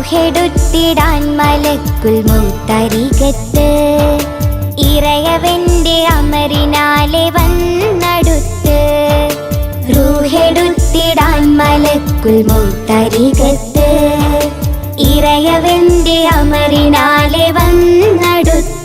സൂഹെടുത്തിടാൻ മലക്കുൽ മൂത്തരികത്ത്. ഇറയവന്റെ അമരിനാലെ വന്നടുത്ത്. റൂഹെടുത്തിടാൻ മലക്കുൽ മൂത്തരികത്ത്. ഇറയവന്റെ അമരിനാലെ വന്നടുത്ത്.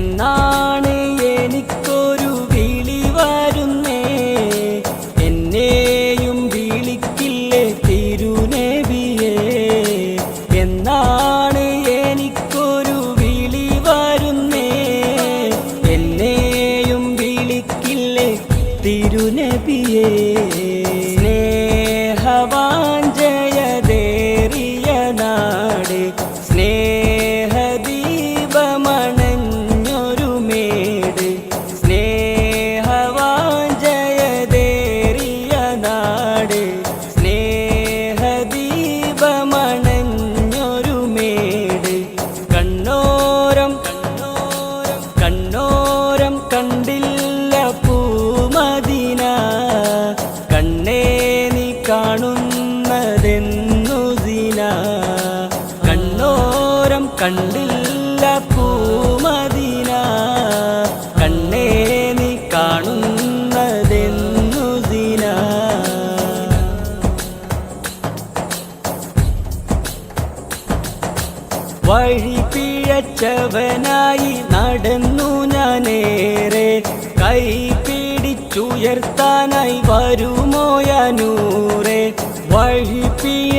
എന്നാണ് கண்ணோ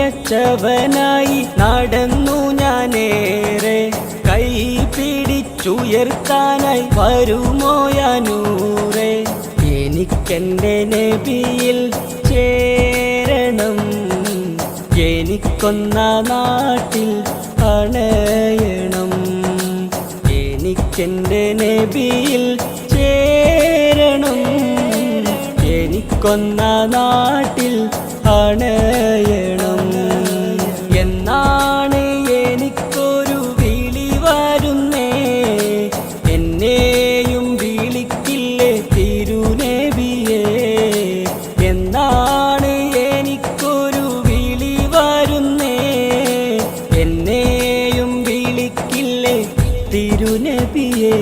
പിഴച്ചവനായി നടന്നു ഞാനേറെ കൈ പിടിച്ചുയർത്താനായി വരുമോയാനൂറെ എനിക്കെന്റെ നബിയിൽ ചേരണം. എനിക്കൊന്ന നാട്ടിൽ അണയണം എനിക്കെന്റെ നബിയിൽ ചേരണം. എനിക്കൊന്ന നാട്ടിൽ അണയണം എന്നാണ് എനിക്കൊരു വിളി വരുന്നേ. എന്നെയും വിളിക്കില്ലേ തിരുനബിയേ എന്നാണ് എനിക്കൊരു വിളി വരുന്നേ. എന്നെയും വിളിക്കില്ലേ തിരുനബിയേ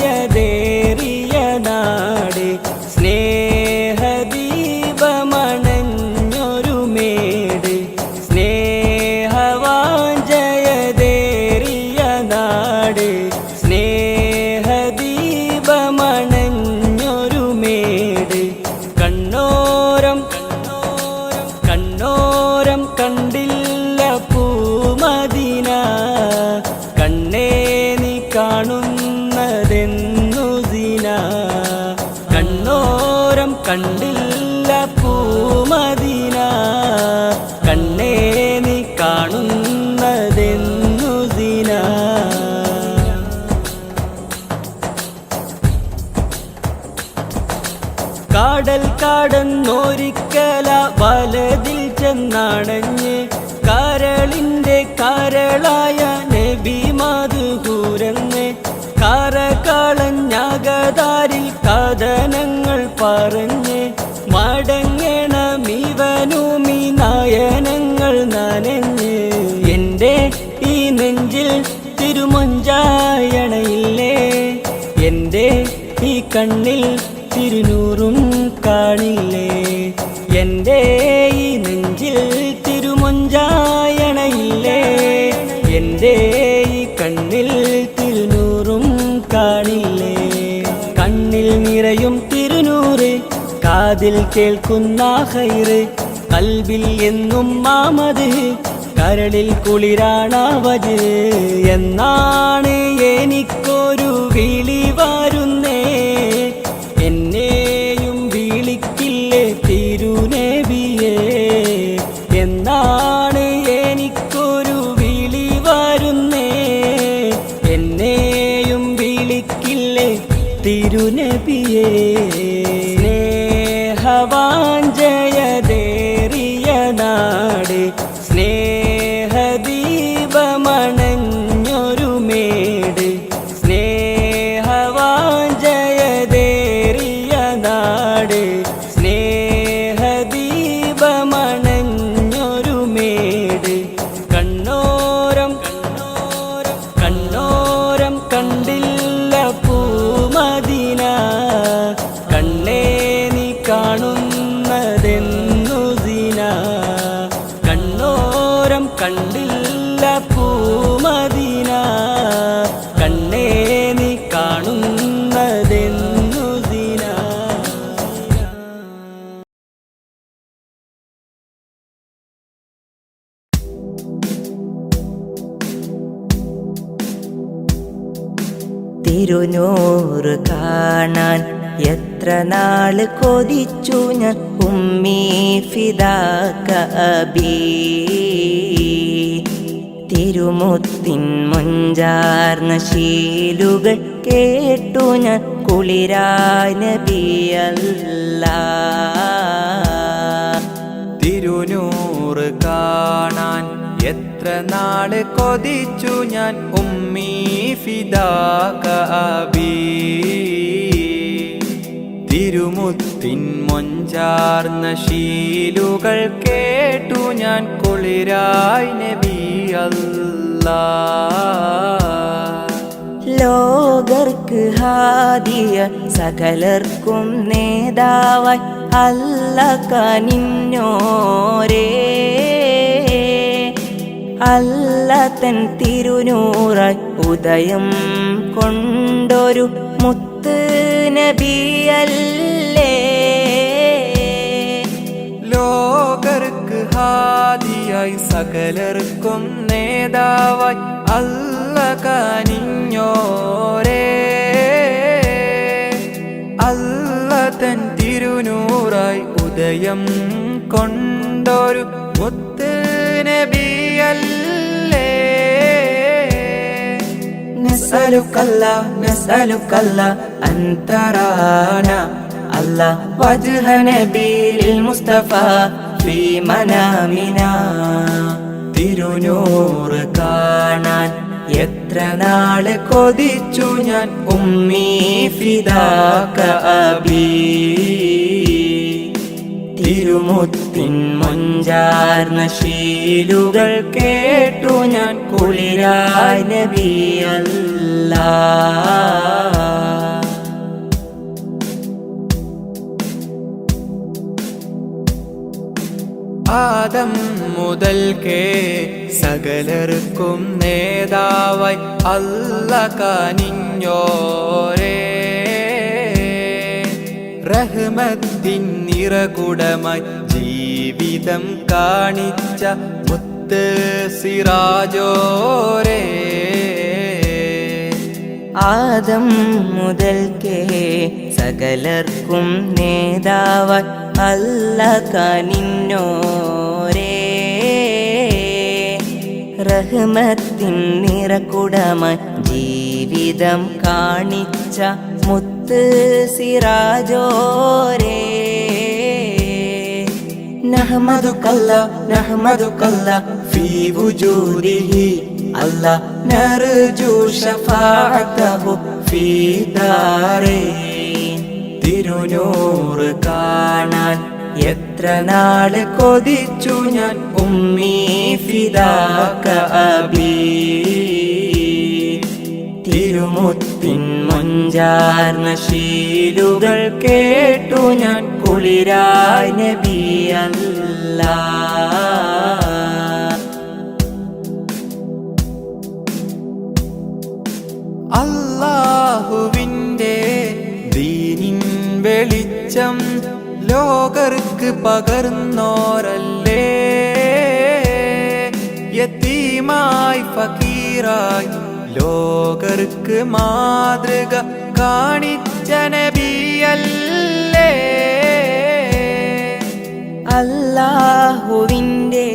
സ്നേഹവാഞ്ചയതേറിയ നാട് സ്നേഹദീപമണഞ്ഞൊരു ചെന്നണഞ്ഞ് കരളിന്റെ കരളായ നബി മധുകൂരന്ന് കറകളഞ്ഞകതാരിൽ കഥനങ്ങൾ പറഞ്ഞ് മടങ്ങണമിവനുമി നയനങ്ങൾ നനഞ്ഞ്. എന്റെ ഈ നെഞ്ചിൽ തിരുമഞ്ചായണയില്ലേ? എന്റെ ഈ കണ്ണിൽ എന്റെ കണ്ണിൽ തിരുനൂറും കാണില്ലേ? കണ്ണിൽ നിറയും തിരുനൂറ് കാതിൽ കേൾക്കുന്ന ഹൈറ് കൽബിൽ എന്നും മാമത് കരളിൽ കുളിരാണാവത്. എന്നാണ് എനിക്കൊരു വിളി. yeah. തിരുനൂറ് കാണാൻ എത്ര നാൾ കൊതിച്ചു ഞാൻ ഉമ്മീ ഫിദാക്കബി തിരുമുത്തിൻ മുഞ്ചാർന്ന ശീലുകൾ കേട്ടു ഞാൻ കുളിരായ നബിയല്ല. തിരുനൂറ് കാണാൻ എത്ര നാൾ കൊതിച്ചു ഞാൻ ഉമ്മി ഫിദാകബി തിരുമുത്തിൻ മൊഞ്ചാർന്ന ശീലുകൾ കേട്ടു ഞാൻ കുളിരായി നബി അല്ല. ലോകർക്ക് ഹാദിയ സകലർക്കും നേതാവായി അല്ല കനിഞ്ഞോരേ. അല്ല തൻ തിരുനൂറായി ഉദയം കൊണ്ടൊരു മുത്ത് നബിയല്ലേ. ലോകർക്ക് ഹാദിയായി സകലർക്കും നേതാവായി അല്ല കനിഞ്ഞോരേ. അല്ല തൻ തിരുനൂറായി ഉദയം കൊണ്ടൊരു മുത്ത് നബിയല്ലേ വജ്ഹ നബീൽ ഫീ തിരുനൂറ് കാണാൻ എത്ര നാൾ കൊതിച്ചു ഞാൻ ഉമ്മീ ഫിദാക്ക കബീ തിരുമുത്തിൻ മുഞ്ചാർന്ന ശീലുകൾ കേട്ടു ഞാൻ കുളിരായ നബിയല്ല. ആദം മുതൽക്കേ സകലർക്കും നേതാവായി അല്ല കനിഞ്ഞോരേ. റഹ്മത്തിൻ നിറകുടമായി ജീവിതം കാണിച്ച മുത്ത് സിറാജോരേ. ആദം മുതൽക്കേ സകലർക്കും നേതാവ അല്ല കനിന്നോരേ റഹ്മത്തിൻ നിറകുടമായി ജീവിതം കാണിച്ച മുത്ത് സിറാജോരേ. നഹ്മദുക്കല്ല നഹ്മദുക്കല്ല ഫീ വുജൂദിഹി അല്ല നർജു ശഫാഅതഹു ഫീ ദാരേ തിരുനൂറ് കാണാൻ എത്ര നാൾ കൊതിച്ചു ഞാൻ ഉമ്മീ ഫിദാക അബീ. തിരുമുത്തിൻ മുഞ്ചാർന്ന ശീലുകൾ കേട്ടു ഞാൻ കുളിരായ നബിയല്ല. അല്ലാഹുവിന്റെ ദീനിൻ വെളിച്ചം ലോകർക്ക് പകർന്നോരല്ലേ? യത്തീമായി ഫക്കീറായി ലോകർക്ക് മാതൃക കാണിച്ച നബിയല്ലേ അല്ലാഹുവിന്റെ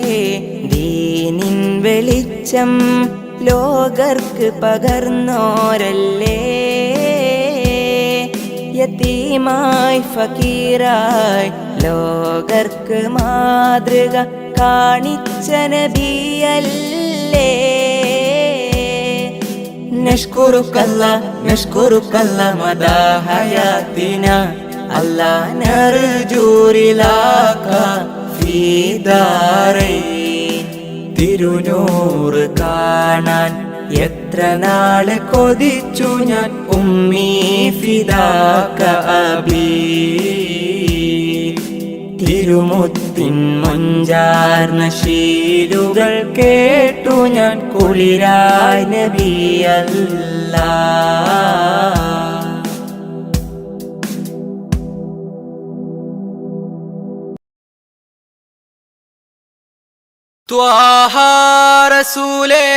ദീനിൻ വെളിച്ചം ലോകർക്ക് പകർന്നോരല്ലേ? യത്തീമായി ഫക്കീറായി ലോകർക്ക് മാതൃക കാണിച്ച നബിയല്ലേ نشكرك الله نشكرك الله مدى حياتنا الله نرجو رلاك في دارين തിരുനൂറ് കാണാൻ എത്ര നാള് കൊതിച്ചു ഞാൻ ഉമ്മീ ഫിദാക അബി തിരുമുത്തിൻ മൊഞ്ചാർന്ന ശീലുകൾ കേട്ടു ഞാൻ കുളിരായ നബിയല്ല. ത്വാഹ റസൂലേ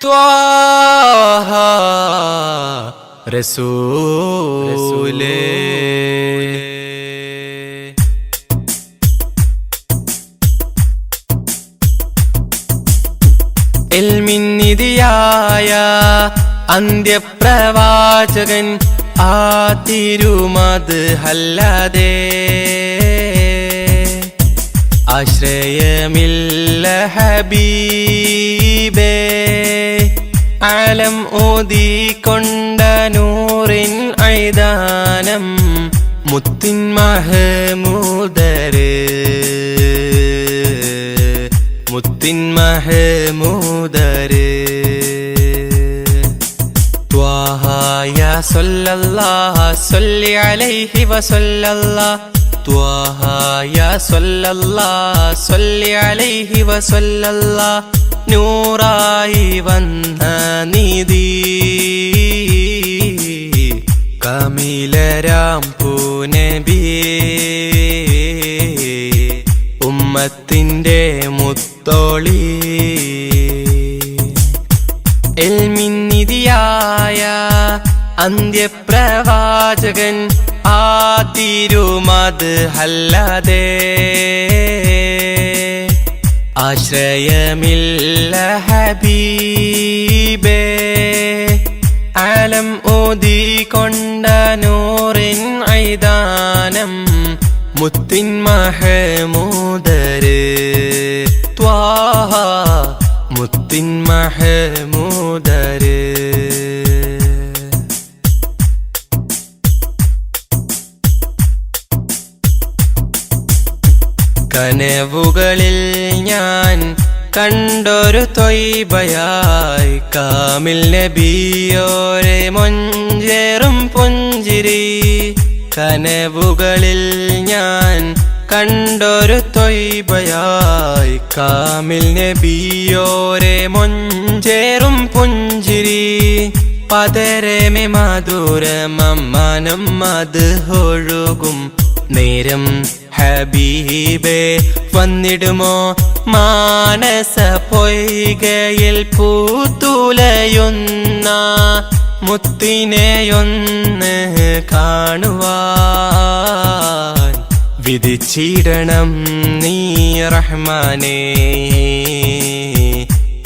ത്വാഹ എൽമിന്നിതിയായ അന്ത്യപ്രവാചകൻ ആ തിരുമത് അല്ലാതെ ആശ്രയമില്ല ഹബീബേ. ആലം ഓതിക്കൊണ്ട നൂറിൻ ഐദാനം മുത്തിൻ മഹമൂദര്. മുത്തിൻ മഹമൂദര്. ത്വാഹ യാ സല്ലല്ലാഹ സല്ലി അലൈഹി വസല്ലല്ലാഹ. ത്വാഹ യാ സല്ലല്ലാഹ സല്ലി അലൈഹി വസല്ലല്ലാഹ. നൂറായി വന്ന നിധി കമിലരാം പൂനബിയേ ഉമ്മത്തിന്റെ മുത്തോളി എൽമിന്നിതിയായ അന്ത്യപ്രവാചകൻ ആ തിരുമത് അല്ലാതെ ആശ്രയമില്ല ഹബീബേ. ആലം ഓതിക്കൊണ്ട നൂറിൻ ഐദാനം മുത്തിൻ മഹമൂദര്. മുത്തിൻ മഹമൂദര്. കനവുകളിൽ ഞാൻ കണ്ടൊരു തൊയ്ബയായി കാമിൽ നബിയോരെ മൊഞ്ചേറും പുഞ്ചിരി. കനവുകളിൽ ഞാൻ കണ്ടൊരു തൊയ്ബയായി കാമിൽ നബിയോരെ മൊഞ്ചേറും പുഞ്ചിരി. പതരമേ മധുരമമ്മാനം മത് ഒഴുകും. നേരം ഹബീബേ വന്നിടുമോ? മാനസ പൊയ്കയിൽ പൂത്തുലയുന്ന മുത്തിനെയൊന്ന് കാണുവാൻ വിധിച്ചിടണം നീ റഹ്മാനേ.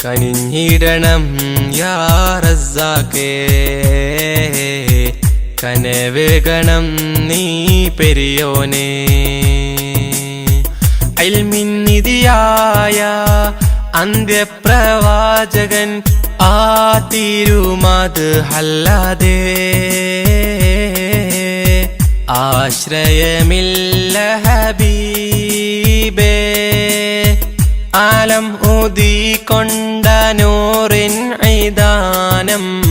കനിഞ്ഞിടണം യാ റസാക്കേ കനവേഗണം നീ പെരിയോനെ. അൽമിന്നിതിയായ അന്ത്യപ്രവാചകൻ ആ തീരുമാത് ഹല്ലതേ ആശ്രയമില്ല ഹബീബേ. ആലം ഊതിക്കൊണ്ട നൂറിൻ ഐദാനം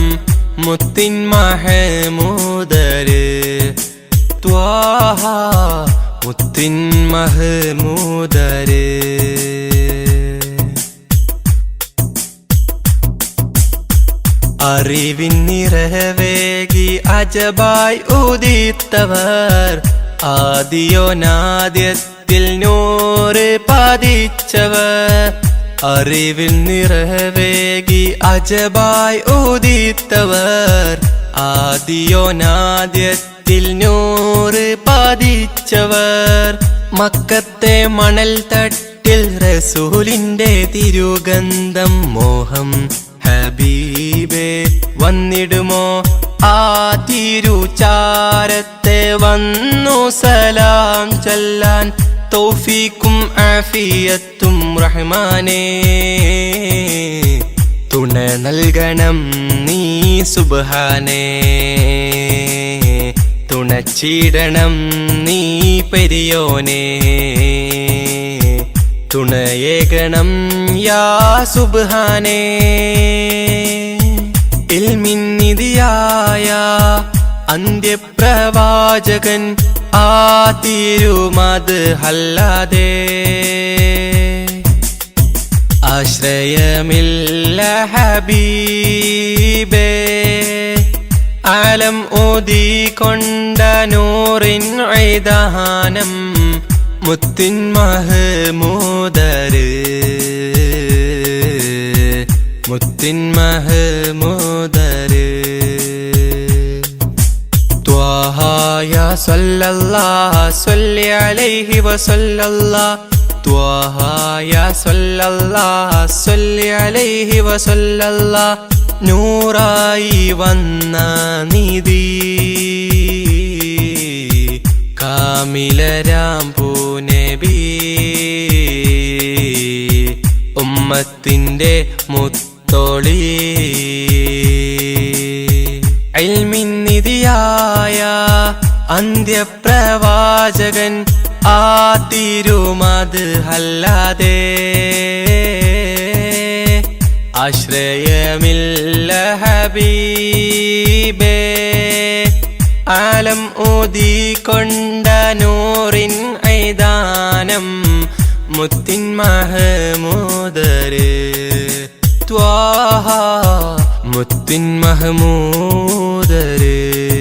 മുത്തിൻ മഹമൂദര്. ത്വാഹ മുത്തിൻ മഹമൂദര്. അറിവിൻ നിറവേകി അജബായി ഉദിത്തവർ. ആദിയോനാദ്യത്തിൽ നൂറ് പതിച്ചവർ. അറിവിൽ നിറവേകി അജബായി ഉദിത്തവർ. ആദിയോനാദ്യത്തിൽ നൂറ് പതിച്ചവർ. മക്കത്തെ മണൽ തട്ടിൽ റസൂലിന്റെ തിരുഗന്ധം മോഹം ഹബീബേ വന്നിടുമോ? ആ തിരുചാരത്തെ വന്നു സലാം ചൊല്ലാൻ തൗഫീക്കും ആഫിയത്തും റഹ്മാനേ. തുണ നൽകണം നീ സുബാനേ തുണച്ചിടണം നീ പെരിയോനേ. തുണയേകണം യാ സുബ്ഹാനേ. ഇൽമിന്നിതിയായ അന്ത്യപ്രവാചകൻ ആ തിരുമത് അല്ലാതെ. ആശ്രയമില്ല ഹബീബേ. ആലം ഓതിക്കൊണ്ട നൂറിൻ ഐദാനം മുത്തിൻ മഹമൂദര് മുത്തിൻ മഹമൂദര് ത്വാഹ യാ സല്ലല്ലാഹ് സ്വല്ലി അലൈഹി വസല്ലല്ലാ ത്വാഹ യാ സല്ലല്ലാഹ് അലൈഹി വസല്ലല്ലാ നൂറായി വന്ന നിധി. കാമിലരാം പൂനബി ഉമ്മത്തിന്റെ മുത്തോളി. നിധിയായ അന്ത്യപ്രവാചകൻ ആ തിരുമത് അല്ലാതെ ആശ്രയമില്ല ഹബീബേ. ആലം ഊതിക്കൊണ്ട നൂറിൻ ഐദാനം മുത്തിൻ മഹമൂദര്. ത്വാഹ മുത്തിൻ മഹമൂദര്.